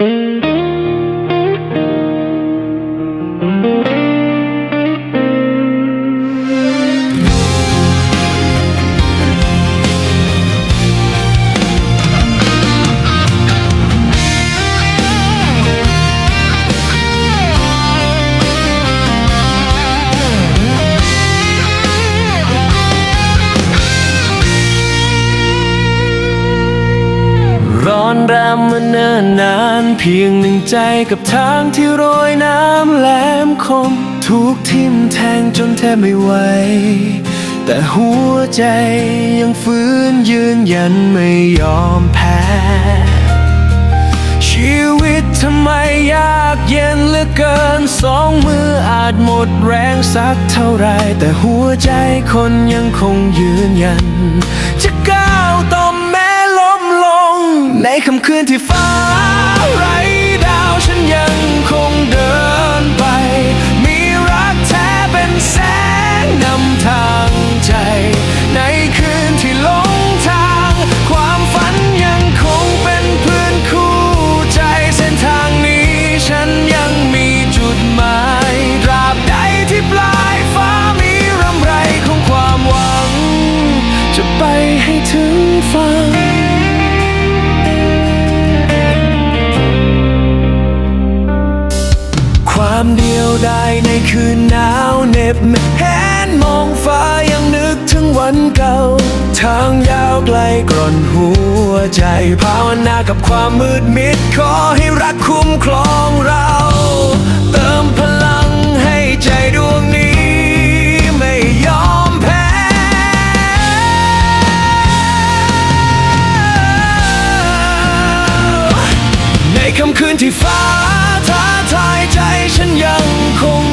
ร้ รมมาเนิ่นนาน เพียงหนึ่งใจกับทางที่โรยน้ำแหลมคมทุกทิ่มแทงจนแทบไม่ไหว แต่หัวใจยังฟื้นยืนยันไม่ยอมแพ้ ชีวิตทำไมยากเย็นเหลือเกิน สองมืออาจหมดแรงสักเท่าไร แต่หัวใจคนยังคงยืนยันจะก้า ค่ำคืนที่ฟ้าไร้ดาวฉันยังคงเดินไป มีรักแท้เป็นแสงนำทางใจ ในคืนที่หลงทาง ความฝันยังคงเป็นเพื่อนคู่ใจ เส้นทางนี้ฉันยังมีจุดหมายตราบใดที่ปลายฟ้ามีรำไรของความหวัง จะไปให้ถึงฝั่ง ความเดียวดายในคืนหนาวเหน็บแหนมองฟ้ายังนึกถึงวันเก่า ทางยาวไกลกร่อนหัวใจภาวนากับความมืดมิดขอให้รักคุ้มครองเราเติมพลังให้ใจดวงนี้ไม่ยอมแพ้ในค่ำคืนที่ฟ้าทา ทายใจฉันยังคง